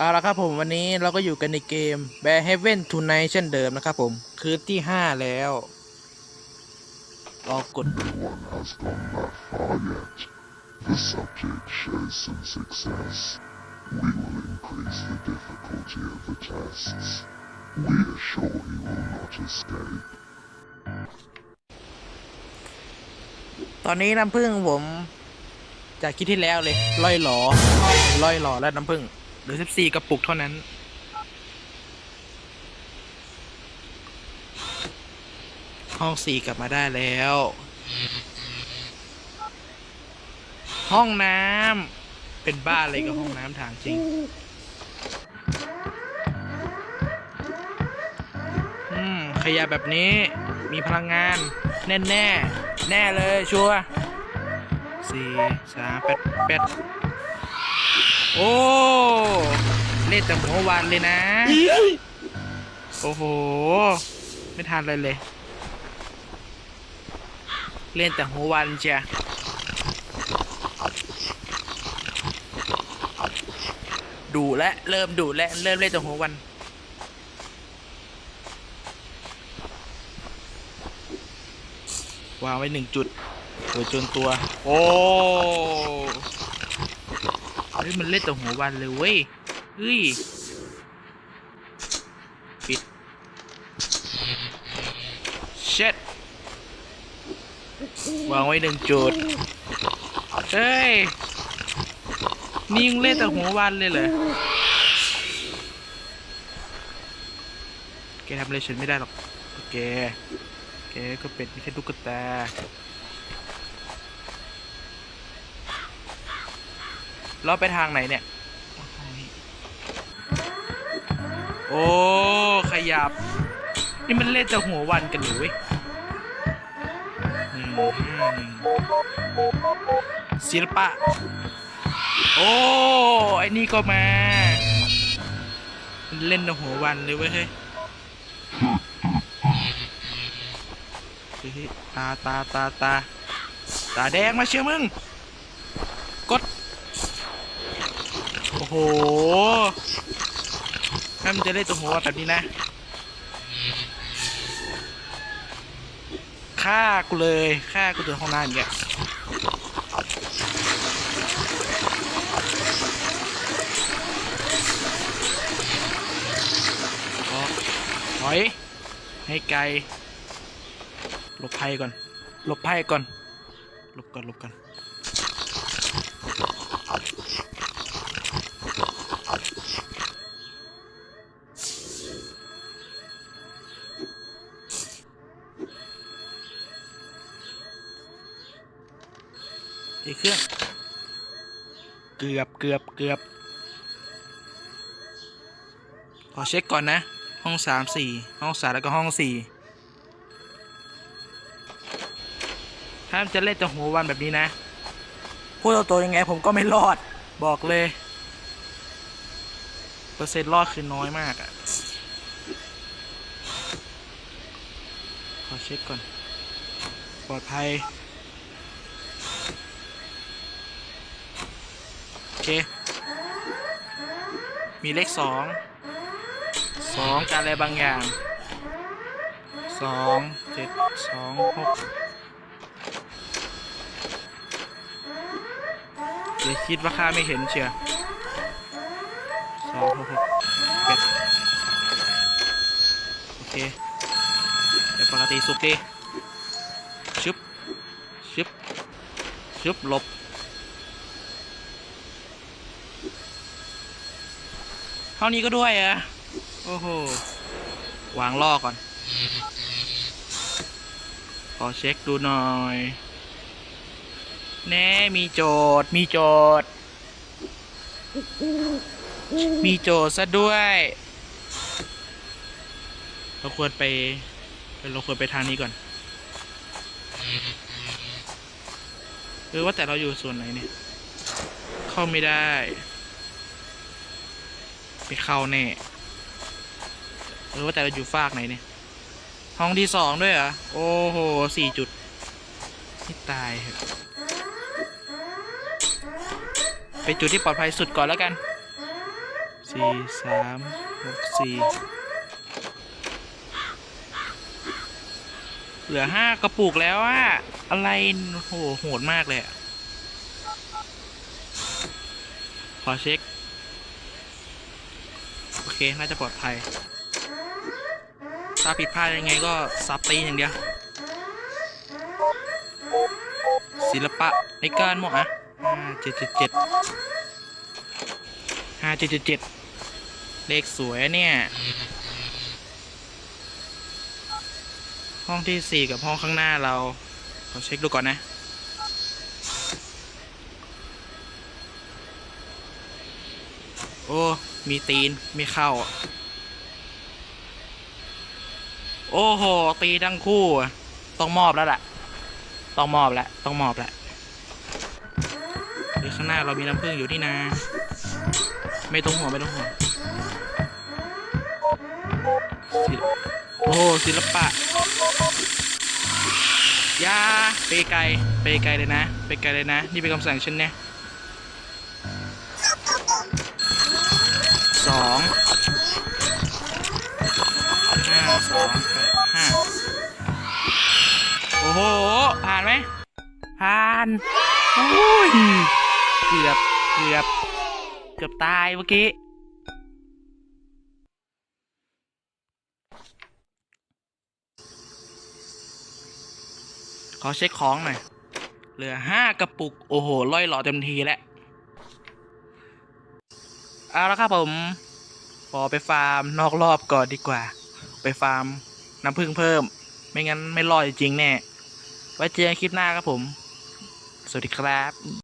เอาละครับผมวันนี้เราก็อยู่กันในเกม Bear Heaven Tonight เช่นเดิมนะครับผม คืนที่ 5 แล้วรอกด The subject shows some success. We will increase the difficulty of the tests. We are sure he will not escape. ตอนนี้น้ำผึ้งผม จากคิดที่แล้วเลยล่อยหลอล่อยหลอและน้ำผึ้ง หลือ14กระปุกเท่านั้น ห้องสี่กลับมาได้แล้ว ห้องน้ำเป็นบ้านอะไรกับห้องน้ำถามจริง อืม ขยะแบบนี้มีพลังงาน แน่แน่ แน่เลยชัวร์สี่สามแปดแปด โอ้เล่นแต่หัววันเลยนะ โอ้โห ไม่ทันเลยเลย เล่นแต่หัววันเชียดูและเริ่มดูและเริ่มเล่นแต่หัววันวางไว้หนึ่งจุดโดยจนตัว โอ้ ฮ้ยมันเล่นต่หัววันเลยเว้ยเฮ้ยปิดเช็ดวางไว้หนึ่งจุดเฮ้ยนี่ยังเล่นแต่หัววันเลยเหรอแกทำอะไรฉันไม่ได้หรอกโอเคแกก็เป็นแค่ตุ๊กตา เราไปทางไหนเนี่ย โอ้ ขยับ นี่มันเล่นแต่หัววันกันหรือเว้ยอืมศิลปะ โอ้ไอ้นี่ก็มามันเล่นแต่หัววันเลยเว้ยเฮ้ยเฮ้ยตาตาตาตาตาแดงมาเชียวมึง กด โอ้โหถ้ามันจะเล่นตัวหัวแบบนี้นะฆ่ากูเลยฆ่ากูถึงห้องน้ำอย่างเงี้ยถอย ให้ไกลหลบภัยก่อนหลบภัยก่อนหลบก่อนหลบก่อน อีกเครื่อง เกือบเกือบเกือบขอเช็คก่อนนะ ห้องสามสี่ห้องสามแล้วก็ห้องสี่ถ้าจะเล่นแต่หัววันแบบนี้นะ พูดตัวยังไงผมก็ไม่รอดบอกเลย เปอร์เซ็นต์รอดคือน้อยมากอะ่ะ ขอเช็คก่อน ปลอดภัย โอ เค มีเลขสองสองการอะไรบางอย่างสองเจ็ดสองหกเดี๋ยวคิดว่าข้าไม่เห็นเชียวสองหกหกเป็ดโอเคเป็นปกติสุกดีชึบชึบชึบหลบ เท่านี้ก็ด้วยอะโอ้โห วางล่อก่อน ขอเช็คดูหน่อย แน่ มีโจทย์ มีโจทย์ มีโจทย์ซะด้วย เราควรไป เราควรไปทางนี้ก่อนหรือว่าแต่เราอยู่ส่วนไหนเนี่ย เข้าไม่ได้ ไปเข้าแน่หรือว่าแต่เราอยู่ฟากไหนเนี่ย ห้องที่สองด้วยเหรอ โอ้โหสี่จุดนี่ตายเหรอะไปจุดที่ปลอดภัยสุดก่อนแล้วกันสี่สามหกสี่เหลือห้ากระปุกแล้วอะอะไรโหโหดมากเลย ขอเช็ค เค น่าจะปลอดภัย ถ้าผิดพลาดยังไงก็ซับตีอย่างเดียว ศิลปะในการหมออะห้าเจ็ดเจ็ดเจ็ดห้าเจ็ดเจ็ดเจ็ดเลขสวยเนี่ย ห้องที่สี่กับห้องข้างหน้าเรา ขอเช็คดูก่อนนะโอ้ มีตีน ไมีเข้า โอ้โห ตีทั้งคู่ ต้องมอบแล้วแหละต้องมอบแล้วต้องมอบแล้วเดี๋ยวข้างหน้าเรามีน้ำผึ้งอยู่ที่นา ไม่ต้องห่วงไม่ต้องห่วงโอ้โหศิลปะยาไปไกลไปไกลเลยนะ ไปไกลเลยนะ นี่เป็นคำสั่งฉันเนี่ย สองห้าสองแปดห้าโอ้โห ผ่านไหมผ่านโอ้ยเกือบเกือบเกือบตายเมื่อกี้ขอเช็คของหน่อย เหลือห้ากระปุก โอ้โหล่อยหล่อเต็มทีแล้ว เอาละครับผมพอไปฟาร์มนอกรอบก่อนดีกว่า ไปฟาร์มน้ำผึ้งเพิ่ม ไม่งั้นไม่รอดจริงแน่ ไว้เจอกันคลิปหน้าครับผม สวัสดีครับ